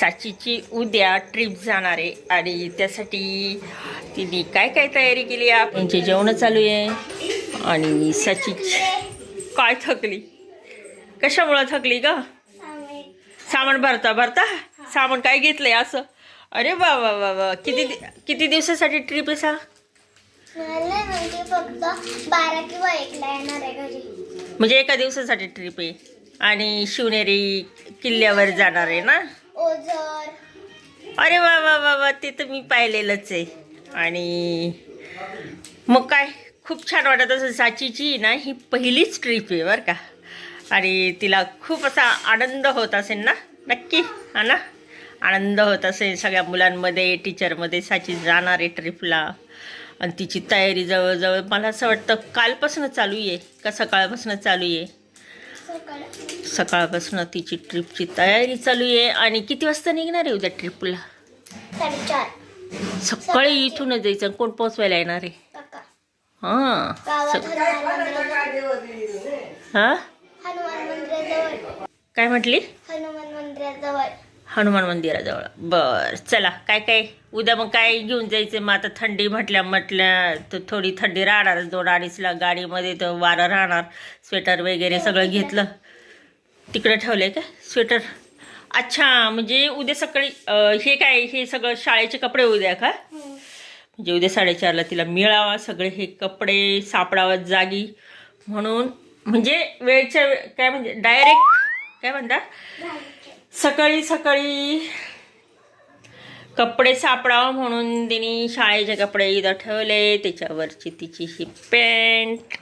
साचीची उद्या ट्रिप जाणार आहे. आणि त्यासाठी तिने काय काय तयारी केली आहे? त्यांचे जेवण चालू आहे. आणि साचीची काय थकली? कशामुळं थकली ग? सामान भरता भरता? सामान काय घेतलंय असं? अरे वा वा वा वा. किती किती दिवसासाठी ट्रिप आहे सा? म्हणजे म्हणजे एका दिवसासाठी ट्रिप आहे. आणि शिवनेरी किल्ल्यावर जाणार आहे ना? ओझर. अरे वा वा वा वा ते तर मी पाहिलेलंच आहे. आणि मग काय खूप छान वाटत असं साचीची ना ही पहिलीच ट्रिप आहे बरं का. आणि तिला खूप असा आनंद होत असेल ना नक्की हा ना. आनंद होत असेल सगळ्या मुलांमध्ये टीचरमध्ये साची जाणार आहे ट्रिपला आणि तिची तयारी जवळजवळ मला असं वाटतं कालपासून चालू आहे का सकाळपासून चालू आहे. सकाळपासून तिची ट्रिपची तयारी चालू आहे. आणि किती वाजता निघणार आहे उद्या ट्रिपला सकाळी इथूनच जायचं कोण पोचवायला येणार आहे? हां. हां? काय म्हटली? हनुमान मंदिराजवळ. हनुमान मंदिराजवळ. बर चला काय काय? उद्या मग काय घेऊन जायचं मग आता थंडी म्हटल्या म्हटल्या तर थोडी थंडी राहणार. दोन अडीचला गाडीमध्ये तर वारं राहणार. स्वेटर वगैरे सगळं घेतलं. तिकडे ठेवलंय का? स्वेटर? अच्छा म्हणजे उद्या सकाळी हे काय? हे सगळं शाळेचे कपडे उद्या का? म्हणजे उद्या साडेचारला तिला मिळावा सगळे हे कपडे सापडावा जागी. म्हणून म्हणजे वेळच्या काय म्हणजे डायरेक्ट काय म्हणता? सकाळी सकाळी कपडे सापडावं म्हणून तिने शाळेचे कपडे इथं ठेवले. त्याच्यावरची तिची ही पॅन्ट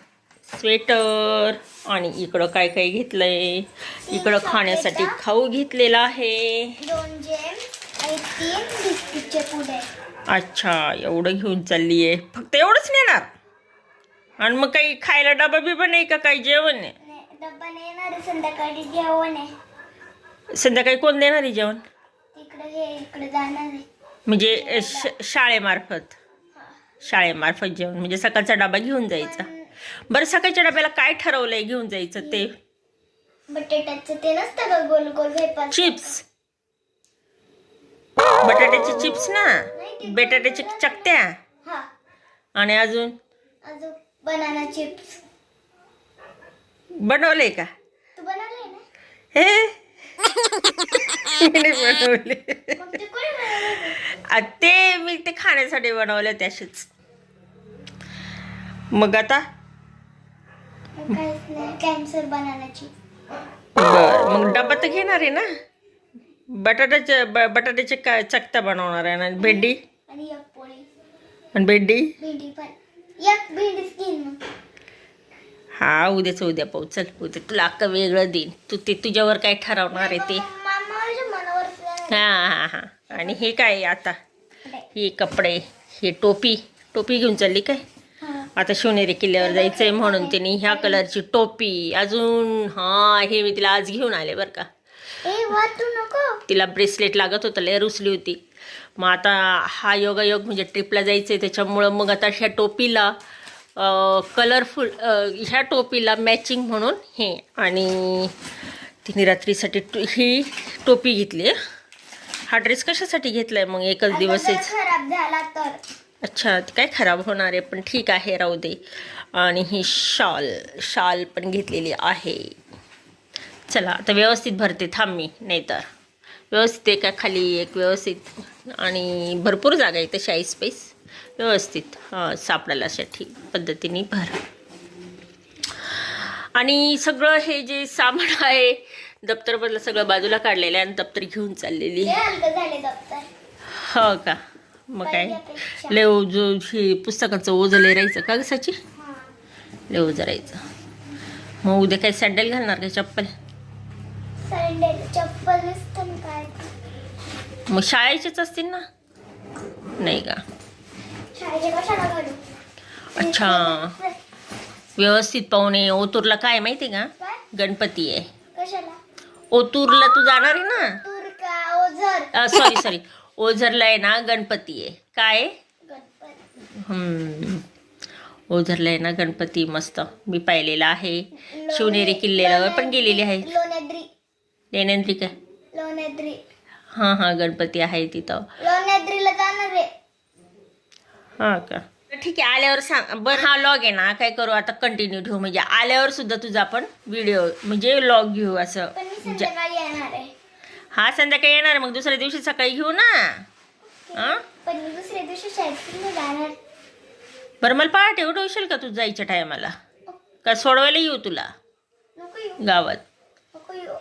स्वेटर आणि इकडं काय काय घेतलंय. इकडं खाण्यासाठी खाऊ घेतलेला आहे. अच्छा एवढं घेऊन चालली आहे फक्त एवढंच नेणार? आणि मग काही खायला डबा बिबा नाही का? काही जेवण आहे. संध्याकाळी कोण देणार आहे जेवण? तिकडे हे इकडे जाणार आहे. म्हणजे श शाळेमार्फत. शाळेमार्फत जेवण म्हणजे सकाळचा डबा घेऊन जायचा. बरं सकाळच्या डब्याला काय ठरवलंय घेऊन जायचं ते? बटाट्याचं ते नसतं का गोल गोल वेपर चिप्स. बटाट्याचे चिप्स ना? बटाट्याचे चकत्या? हा. आणि अजून? अजून बनाना चिप्स. बनवलंय का? तू बनवले ना? हे? मी बनवले. ते मी ते खाण्यासाठी बनवले त्याशीच मग आता? कॅन्सर बर मग डबा तर घेणार आहे ना? बटाट्याचे बटाट्याचे काय चकत्या बनवणार आहे ना? भेंडी? आणि भेंडी? भेंडी पण. एक भेंडी स्किन हा उद्याचं उद्या पाहू चल उद्या तुला अक्का वेगळं देईन तू ते तुझ्यावर काय ठरवणार आहे ते? हां हां हां. आणि हे काय आता? हे कपडे हे टोपी. टोपी घेऊन चालली काय? आता शिवनेरी किल्ल्यावर जायचं आहे म्हणून तिने ह्या कलरची टोपी. अजून हां हे मी तिला आज घेऊन आले बरं का. तिला ब्रेसलेट लागत होतं लय रुसली होती. मग आता हा योगायोग म्हणजे ट्रिपला जायचं आहे त्याच्यामुळं मग आता ह्या टोपीला कलरफुल ह्या टोपीला मॅचिंग म्हणून हे आणि तिने रात्रीसाठी टो- ही टोपी घेतली आहे. हा ड्रेस कशासाठी घेतला आहे मग एकच दिवस खराब झाला तर. अच्छा ते काय खराब होणार आहे पण ठीक आहे राहू दे. आणि ही शॉल शाल पण घेतलेली आहे. चला आता व्यवस्थित भरते थांब मी नाहीतर. व्यवस्थित एका खाली एक व्यवस्थित? आणि भरपूर जागा आहे तशी आईस स्पेस व्यवस्थित हां सापडायला अशा ठीक पद्धतीने भर. आणि सगळं हे जे सामान आहे दप्तरमधलं सगळं बाजूला काढलेलं आहे आणि दप्तर घेऊन चाललेली दप्तर. हो का? मग काय? लय ओझ हे पुस्तकाचं ओझं राहायचं का कसाची ओझं राहायचं. मग उद्या काय सँडल घालणार का चप्पल? सँडल चप्पल मग शाळेचेच असतील ना? नाही का? अच्छा. व्यवस्थित पाहुणे ओतूरला काय माहिती का? गणपती आहे. ओतूरला तू जाणार आहे ना? सॉरी सॉरी ओझरला आहे ना गणपती आहे. काय. ओझरला आहे ना गणपती मस्त. मी पाहिलेला आहे. शिवनेरी किल्ल्यावर पण गेलेली आहे. लोणेद्री. लेनेंद्री काय? हां हां गणपती आहे तिथं. लोण्याद्रीला जाणार आहे. हां का? ठीक आहे आल्यावर सांग. बरं हा लॉग आहे ना काय करू आता कंटिन्यू ठेवू. म्हणजे आल्यावर सुद्धा तुझा आपण व्हिडिओ म्हणजे लॉग घेऊ असं. पण मी ज्या- संध्याकाळी येणार आहे. हा संध्याकाळी येणार आहे, मग दुसऱ्या दिवशी सकाळी घेऊ ना. हां? पण मी दुसऱ्या दिवशी शाळेत जाणार. बरं मला पहाटे उठवशील का तू जायच्या टायमाला? का सोडवायला येऊ तुला? नको येऊ. गावात. नको येऊ.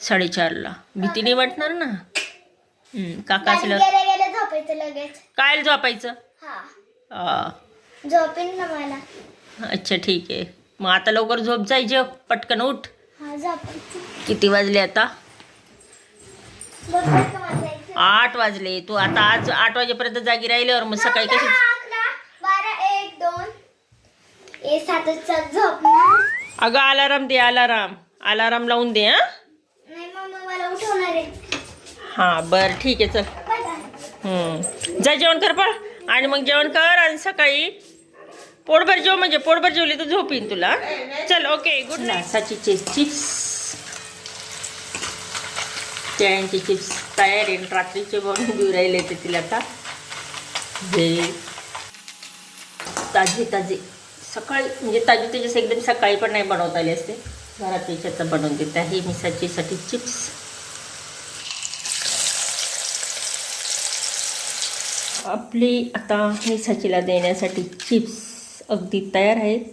साडेचारला. भीती नाही वाटणार ना? हं, काका असलं काय झोपायचं? हा. झोपेन ना मला. अच्छा ठीक आहे. मग आता लवकर झोप जायचे पटकन उठ. हा झोपायचं. किती वाजले आता? आठ वाजले. तू आता आज आठ वाजेपर्यंत जागी राहिल्यावर मग सकाळी कशी अकरा बारा एक दोन. ए सातच झोपणार अगं अलाराम दे अलाराम. अलाराम लावून दे हां. नाही मम्मा मला उठवणार आहे. हां बरं ठीक आहे चल. हम्म. जा जेवण कर पळ. आणि मग जेवण कर आणि सकाळी पोटभर जेव म्हणजे पोटभर जेवली तर झोप येईन तुला. चल ओके गुड नाईट चिप्स त्यांचे चिप्स तयार आहे. रात्रीचे बनवून देऊ राहिले ते तिला आता. हे. ताजे ताजे. सकाळी म्हणजे ताजे त्याच्यास एकदम सकाळी पण नाही बनवता आले असते. घरात त्याच्यात बनवून देत. आहे मिसाचीसाठी चिप्स. आपली आता मी सचीला देण्यासाठी चिप्स अगदी तयार आहेत.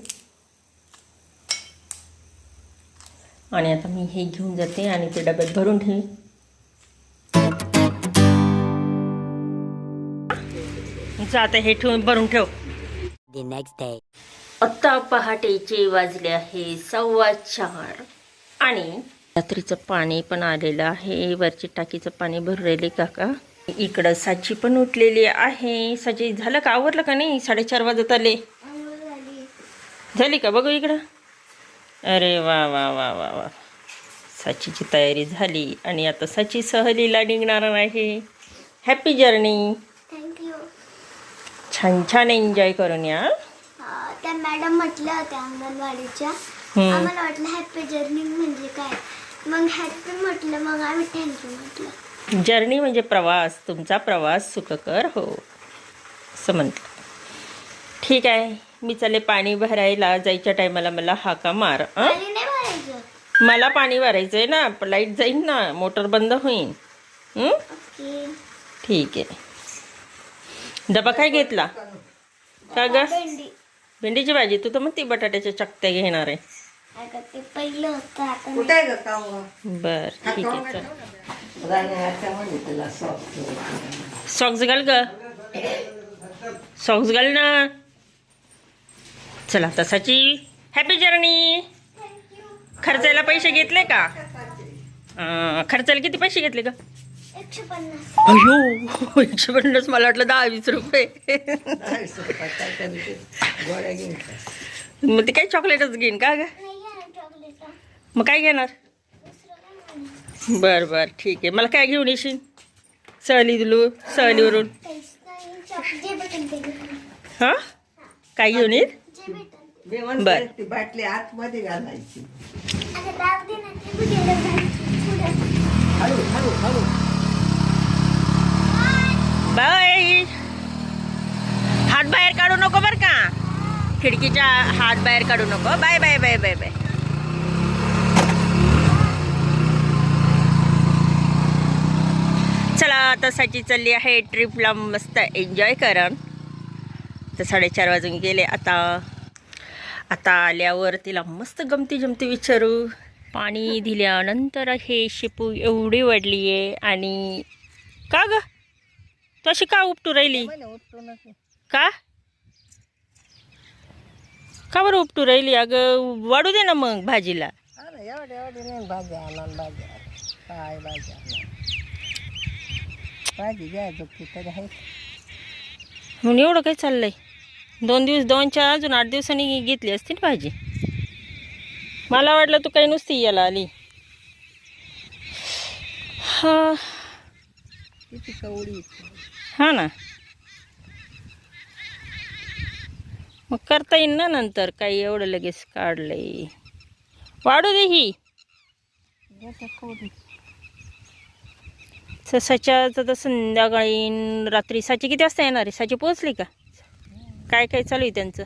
आणि आता मी हे घेऊन जाते आणि ते डब्यात भरून ठेवी आता हे ठेवून भरून ठेव. आत्ता पहाटेचे वाजले आहे सव्वा चार. आणि रात्रीचं पाणी पण आलेलं आहे. वरची टाकीचं पाणी भरून राहिले काका. इकडं साची पण उठलेली आहे. साची झालं का? आवरलं का नाही? साडेचार वाजत आले. झाली. का? बघू इकडं. अरे वा वा वा वा वा. साचीची तयारी झाली आणि आता साची सहलीला निघणार आहे. हॅपी जर्नी थँक्यू छान छान एन्जॉय करून या. त्या मॅडम म्हटल्या होत्या अंगणवाडीच्या. आम्हाला वाटलं हॅपी जर्नी म्हणजे काय? मग हॅपी म्हटलं मग आम्ही थँक्यू म्हटलं. जर्नी म्हणजे प्रवास तुमचा प्रवास सुखकर हो. असं म्हटलं ठीक आहे मी चाले पाणी भरायला जायच्या टायमाला मला हाका मार मला पाणी भरायचं. आहे ना लाइट जाईल ना मोटर बंद होईल ठीक आहे. डबा काय घेतला? का ग? भेंडी. भेंडीची भाजी. तू तर मग ती बटाट्याच्या चकत्या घेणार आहे. ते पहिलं होतं आता नाही. कुठे ग काम? बर ठीक आहे चल. तुला सॉफ्ट सॉक्स घाल ग. सॉक्स घाल ना. चला तसाची. हॅपी जर्नी खर्चायला पैसे घेतले का? अं, खर्चायला किती पैसे घेतले का एकशे पन्नास. अयो एकशे पन्नास मला वाटलं दहा वीस रुपये गोळ्या घेऊन खा. मग ते काय चॉकलेटच घेईन का ग? मग काय घेणार? बर बर ठीक आहे. मला काय घेऊन येशील? सहली दिलू सहलीवरून. हां? काय घेऊन येईल? बर. बाटली आतमध्ये घालायची. बाय. हात बाहेर काढू नको बर का. खिडकीच्या हात बाहेर काढू नको. Bye bye bye bye bye. चला आता साची चालली आहे ट्रिपला मस्त एन्जॉय करा तर साडेचार वाजून गेले आता. आता आल्यावर तिला मस्त गमती जमती विचारू. पाणी दिल्यानंतर हे शेपू एवढी वाढली आहे आणि का ग? तू अशी का उपटू राहिली? का? का बरं उपटू राहिली? अगं वाढू दे ना मग भाजीला. एवढे तरी आहे. म्हणून एवढं काय चाललंय? दोन दिवस दोनच्या अजून आठ दिवसांनी घेतली असती ना भाजी. मला वाटलं तू काही नुसती याला आली. हा. किती हा ना. मग करता येईल ना नंतर काही एवढं लगेच काढलंय. वाढू दे ही. तर सच्याचं तर संध्याकाळी रात्री साची किती वाजता येणार आहे? साची पोहोचली का? काय काय चालू आहे त्यांचं?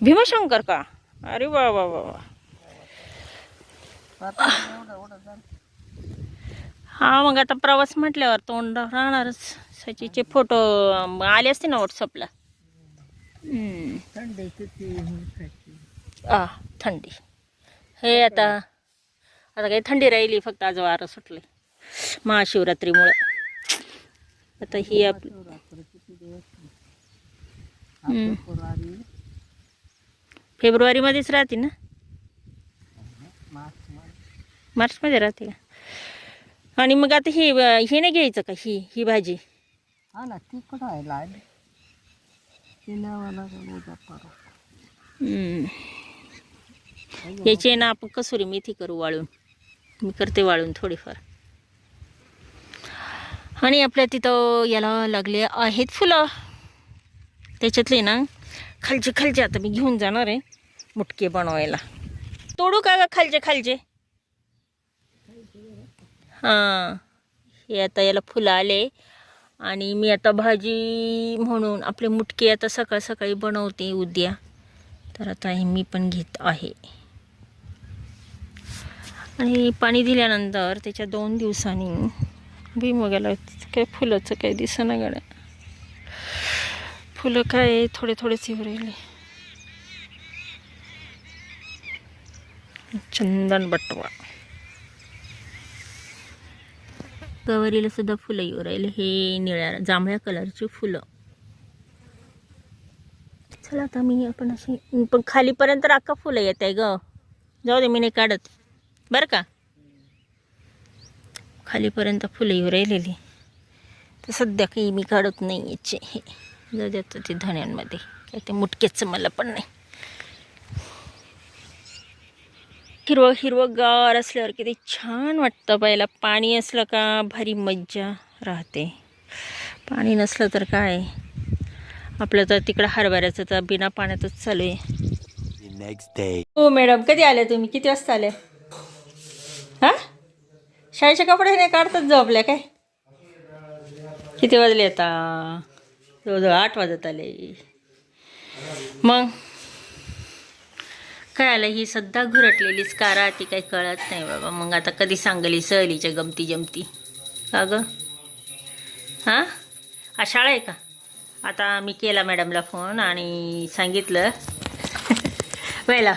भीमाशंकर का? अरे वा वा वा वा. हा मग आता प्रवास म्हटल्यावर तोंड राहणारच. सचीचे फोटो आले असते ना व्हॉट्सअपला थंडी. हे आता आता काही थंडी राहिली फक्त आज वारं सुटले महाशिवरात्रीमुळं. आता ही आप फेब्रुवारीमध्येच राहते ना? मार्च मध्ये मार्चमध्ये राहते का? आणि मग आता ही हे नाही घ्यायचं का ही ही भाजी? हा ना ती कुठं आहे. याची ना आपण कसुरी मेथी करू वाळून. मी करते वाळून थोडीफार. आणि आपल्या तिथं याला लागले आहेत फुलं. त्याच्यातले ना खालचे खालचे आता मी घेऊन जाणार आहे मुटके बनवायला. तोडू का खालचे खालचे? हां हे आता याला फुलं आले. आणि मी आता भाजी म्हणून आपले मुटके आता सकाळ सकाळी बनवते उद्या. तर आता हे मी पण घेत आहे. आणि पाणी दिल्यानंतर त्याच्या दोन दिवसांनी भुईमुगाला काय फुलाचं काही दिसेना गाड्या. फुलं काय थोडे थोडेच येऊ राहिले. चंदन बटवा. गवरीला सुद्धा फुलं येऊ राहिले. हे निळ्या जांभळ्या कलरची फुलं. चला आता मी आपण अशी पण खालीपर्यंत अख्खा फुलं येत आहे ग. जाऊ दे मी नाही काढत. बरं का? खालीपर्यंत फुलं येऊ राहिलेली. तर सध्या काही मी काढत नाही याचे. हे जाऊ देत ते धण्यांमध्ये. काय ते मुटकेचं मला पण नाही. हिरवं हिरवं गार असल्यावर किती छान वाटतं पाहिला पाणी असलं का भारी मज्जा राहते. पाणी नसलं तर काय? आपलं तर तिकडं हरभऱ्याचं तर बिना पाण्यातच चालू आहे. हो मॅडम. कधी आले तुम्ही? किती वाजता आले हां? शाळेचे कपडे नाही काढतात झोपल्या काय? किती वाजले आता? जवळजवळ आठ वाजत आले. मग? काय आलं ही सध्या घुरटलेलीच कारा ती काही कळत नाही बाबा. मग आता कधी सांगली सहलीच्या गमती जमती. का हां? हा शाळा आहे का? आता मी केला मॅडमला फोन आणि सांगितलं. वेला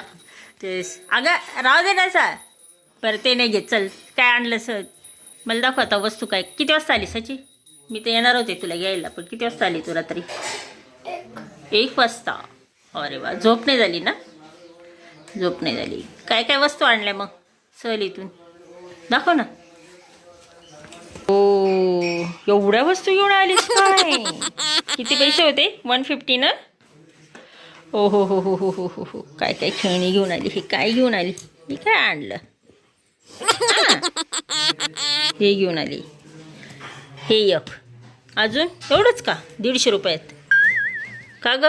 तेच अगं राहू दे ना सर. बरं ते नाही घेत. चल काय आणलं सर? मला दाखव आता वस्तू काय. किती वाजता आली सची? मी तर येणार होते तुला घ्यायला पण किती वाजता आली तू रात्री? एक वाजता. अरे वा झोप नाही झाली ना? झोप नाही झाली. काय काय वस्तू आणल्या मग सहलीतून दाखव ना. ओ एवढ्या वस्तू घेऊन आलीस काय? किती पैसे होते? वन फिफ्टी ना? ओ हो हो हो हो हो हो हो. काय काय खेळणी घेऊन आली हे काय घेऊन आली? हे काय आणलं? हे. घेऊन आली. हे एक. अजून? एवढंच का? दीडशे रुपयात. का ग?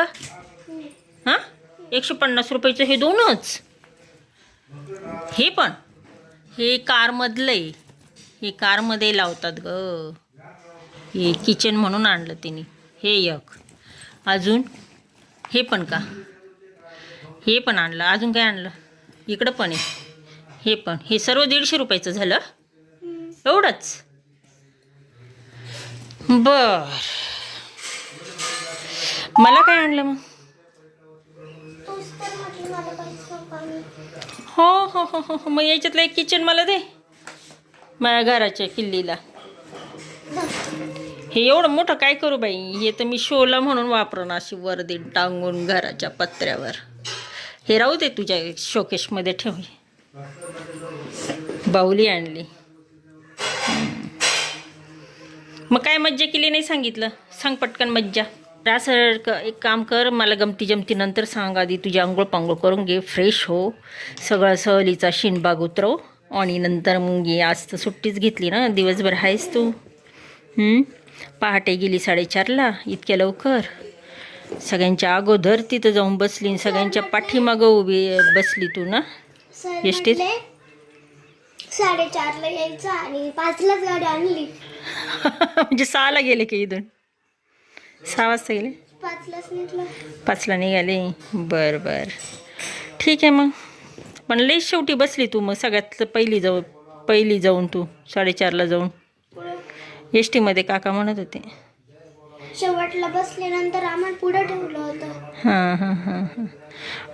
हां? एकशे पन्नास रुपयाचं हे दोनच. हे पण. हे कारमधलं आहे हे कारमध्ये लावतात ग. हे किचन म्हणून आणलं तिने. हे एक. अजून? हे पण का? हे पण आणलं. अजून काय आणलं? इकडं पण आहे. हे पण. हे सर्व दीडशे रुपयाचं झालं. एवढंच. बर. मला काय आणलं मग? हो हो हो हो हो. मग याच्यातलं एक किचन मला दे. माझ्या घराच्या किल्लीला. हे एवढं मोठं काय करू बाई? हे तर मी शोला म्हणून वापरण अशी वर्दी टांगून घराच्या पत्र्यावर. हे राहू दे तुझ्या शोकेशमध्ये ठेव. बाहुली आणली. मग काय मज्जा केली नाही सांगितलं? सांग पटकन मज्जा. क- एक काम कर मला गमती जमती नंतर सांग आधी. तुझी आंघोळ पांघोळ करून घे फ्रेश हो. सगळं सहलीचा शिनबाग उतरव. आणि नंतर मग ये. आज तर सुट्टीच घेतली ना. दिवसभर आहेस तू. हम्म? पहाटे गेली साडेचारला. इतक्या लवकर. सगळ्यांच्या अगोदर तिथं जाऊन बसली सगळ्यांच्या पाठीमागं उभी बसली तू ना? सर? म्हटले साडेचारला यायचं आणि पाचलाच गाडी आणली. म्हणजे सहाला गेले की इथून? सहा वाजता गेले? पाचलाच निघलं. पाचला निघाले. बर बर. ठीक आहे मग. पण लई शेवटी बसली तू मग सगळ्यात पहिली जाऊ पहिली जाऊन तू साडेचारला जाऊन. एस टीमध्ये काका म्हणत होते. शेवटला बसल्यानंतर आम्हाला पुढं ठेवलं होतं. हां हां हां हां.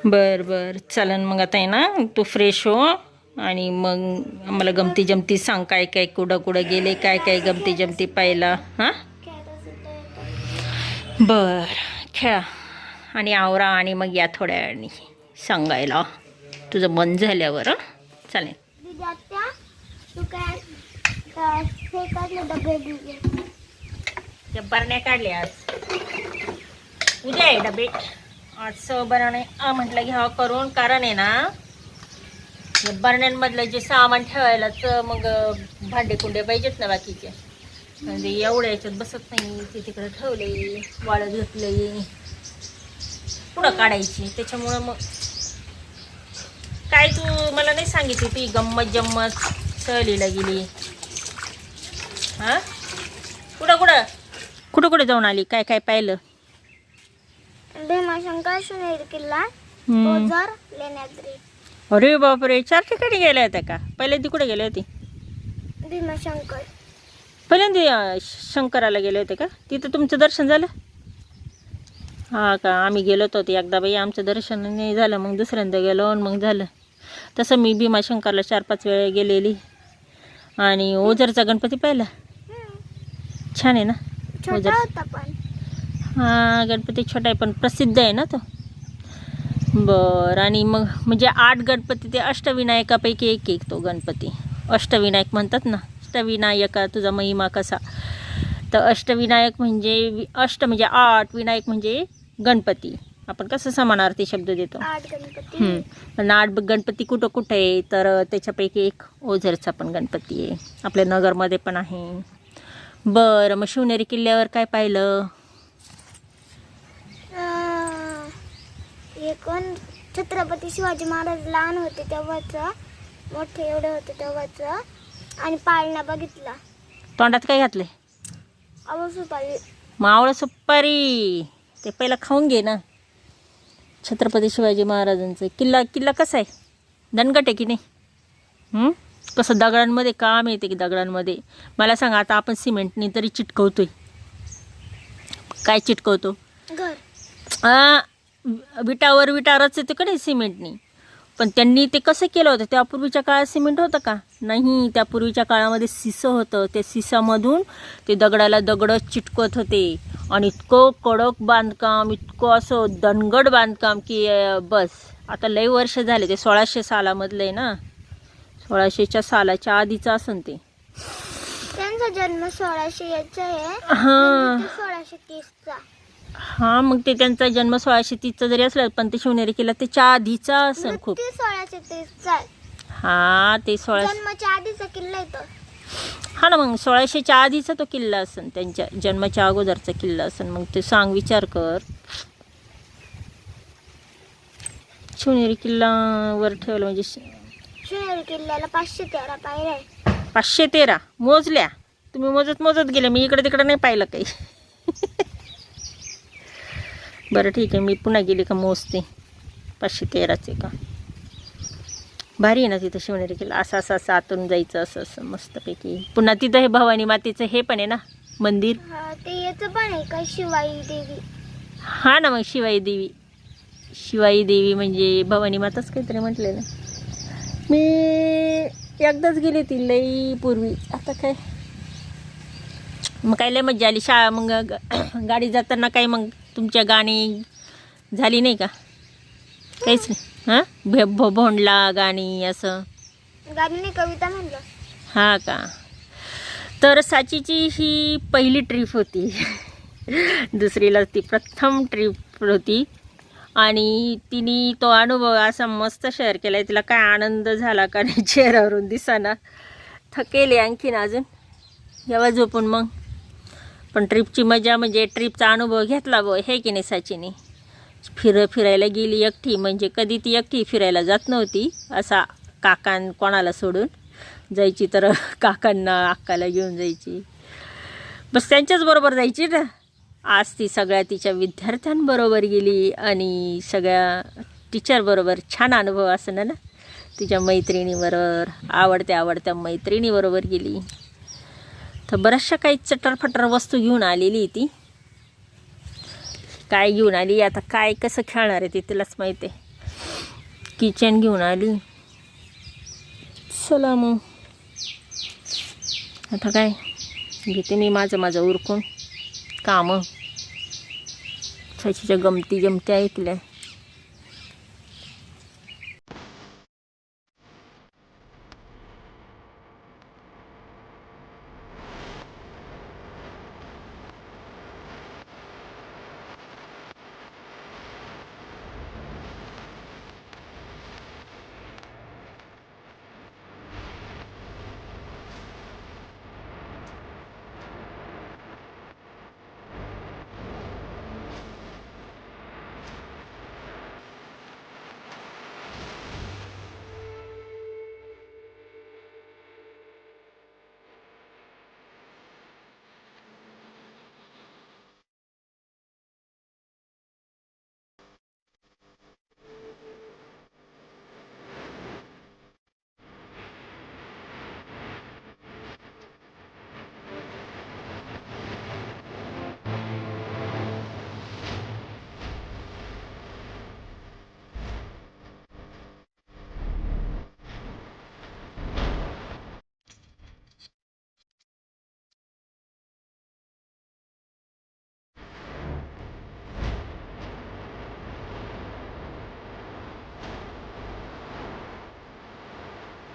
बर बर. चालन मग आता आहे ना तू फ्रेश हो. आणि मग आम्हाला गमती जमती सांग काय काय कुठं कुठं गेले काय काय गमती जमती पाहिला हां? बर खेळा. आणि आवरा आणि मग या थोड्या वेळाने सांगायला. तुझं मन झाल्यावर हां? चालेल. डब्बरने काढले काढल्या आज. उद्या आहे डबे. आज बरणे म्हटलं घ्यावं करून कारण आहे ना बरण्यांमधलं जे सामान ठेवायलाच मग भांडे कुंडे पाहिजेत ना बाकीचे. म्हणजे एवढ्या याच्यात बसत नाही ते तिकडे ठेवले वाळत घेतले. पुढं काढायची त्याच्यामुळं मग. काय तू मला नाही सांगितली ती गंमत जम्मत सहलीला गेली. हां? कुठं कुठं? कुठं कुठं जाऊन आली? काय काय पाहिलं? भीमाशंकर शिवनेरी किल्ला लेण्याद्री. अरे बापरे चार ठिकाणी गेल्या होत्या का? पहिल्यांदा कुठे गेले होते? भीमाशंकर. पहिल्यांदा शंकराला गेले होते का? तिथं तुमचं दर्शन झालं? हा का आम्ही गेलो होतो ते एकदा बाई आमचं दर्शन नाही झालं मग दुसऱ्यांदा गेलो आणि मग झालं. तसं मी भीमाशंकरला चार पाच वेळा गेलेली. आणि ओझरचा गणपती पाहिला? छान आहे ना ओझर? हा गणपती छोटा आहे पण प्रसिद्ध आहे ना तो? बरं आणि मग म्हणजे आठ गणपती ते अष्टविनायकापैकी एक एक तो गणपती. अष्टविनायक म्हणतात ना अष्टविनायका तुझा महिमा कसा? तर अष्टविनायक म्हणजे अष्ट म्हणजे आठ विनायक म्हणजे गणपती. आपण कसं समानार्थी शब्द देतो. पण आठ गणपती कुठं कुठं आहे? तर त्याच्यापैकी एक ओझरचा पण गणपती आहे. आपल्या नगरमध्ये पण आहे. बरं मग शिवनेरी किल्ल्यावर काय पाहिलं अं, हे कोण छत्रपती शिवाजी महाराज लहान होते तेव्हाच मोठे एवढे होते तेव्हाच आणि पाळणा बघितला. तोंडात काय घातले अवसुपाली मावळं सुपारी. ते पहिला खाऊन घे ना. छत्रपती शिवाजी महाराजांचं. किल्ला किल्ला कसा आहे? दणकट आहे की नाही? हं? कसं दगडांमध्ये काम येते की दगडांमध्ये? मला सांग आता आपण सिमेंटनी तरी चिटकवतोय. काय चिटकवतो? घर. आ, विटावर विटा रचते का नाही. सिमेंटनी पण त्यांनी ते कसं केलं होतं? त्या पूर्वीच्या काळात सिमेंट होतं का? नाही त्या पूर्वीच्या काळामध्ये सिसं होतं. त्या सिसामधून ते दगडाला दगड चिटकवत होते. आणि इतकं कडक बांधकाम इतकं असं दणगड बांधकाम की बस. आता लई वर्ष झाले ते सोळाशे सालामधलं आहे ना. सोळाशेच्या सालाच्या आधीचं असन ते. त्यांचा जन्म सोळाशे याचा आहे. हां. सोळाशे तीसचा. हां मग ते त्यांचा जन्म सोळाशे तीसचा जरी असला पण ते शिवनेरी किल्ला त्याच्या आधीचा असेल खूप. मृत्यू सोळाशे तीसचा आहे. हा ते सोळा जन्माच्या आधीचा किल्ला आहे तो. हा ना मग सोळाशेच्या आधीचा तो किल्ला असन त्यांच्या जन्माच्या अगोदरचा किल्ला असन मग ते सांग विचार कर. शिवनेरी किल्लावर ठेवलं म्हणजे श- शिवनेरी किल्ल्याला पाचशे तेरा पायऱ्या आहे पाचशे तेरा मोजल्या. तुम्ही मोजत मोजत गेले मी इकडे तिकडे नाही पाहिलं काही. बरं ठीक आहे मी पुन्हा गेली का मोजते. पाचशे तेराचे का? भारी आहे ना तिथं शिवनेरी किल्ला. असं असं असं आतून जायचं असं असं मस्तपैकी. पुन्हा तिथं हे भवानी मातेचं हे पण आहे ना मंदिर? ते याचं पण आहे का शिवाई देवी? हा ना मग शिवाई देवी. शिवाई देवी म्हणजे भवानी माताच काहीतरी म्हटले ना. मी एकदाच गेली ती लई पूर्वी. आता काय? मग काय लय मजा आली. शाळा मग गाडी जाताना काही मग तुमच्या गाणी झाली नाही का? काहीच नाही. हां? भे भो भोंडला गाणी असं. गाणी कविता म्हणलं. हा का? तर साचीची ही पहिली ट्रिप होती. दुसरीला ती प्रथम ट्रिप होती. आणि तिने तो अनुभव असा मस्त शेअर केला आहे तिला काय आनंद झाला का नाही चेहऱ्यावरून दिसाना. थकेले आणखीन अजून. जेव्हा झोपून मग. पण ट्रिपची मजा म्हणजे ट्रिपचा अनुभव घेतला ब हे की नाही साचीने फिर फिरायला गेली एकटी म्हणजे कधी ती एकटी फिरायला जात नव्हती असा काकान कोणाला सोडून जायची तर काकांना अक्काला घेऊन जायची. बस त्यांच्याच बरोबर जायची ना? आज ती सगळ्या तिच्या विद्यार्थ्यांबरोबर गेली आणि सगळ्या टीचरबरोबर छान अनुभव असणार ना? तिच्या मैत्रिणीबरोबर आवडत्या आवडत्या मैत्रिणीबरोबर गेली. तर बऱ्याचशा काही चटरफटर वस्तू घेऊन आलेली ती. काय घेऊन आली? आता काय कसं खेळणार आहे ते तिलाच माहिती आहे. किचन घेऊन आली. चला मग. आता काय? घेते मी माझं माझं उरकून. कामं. त्याच्या गमती जमत्या ऐकल्या.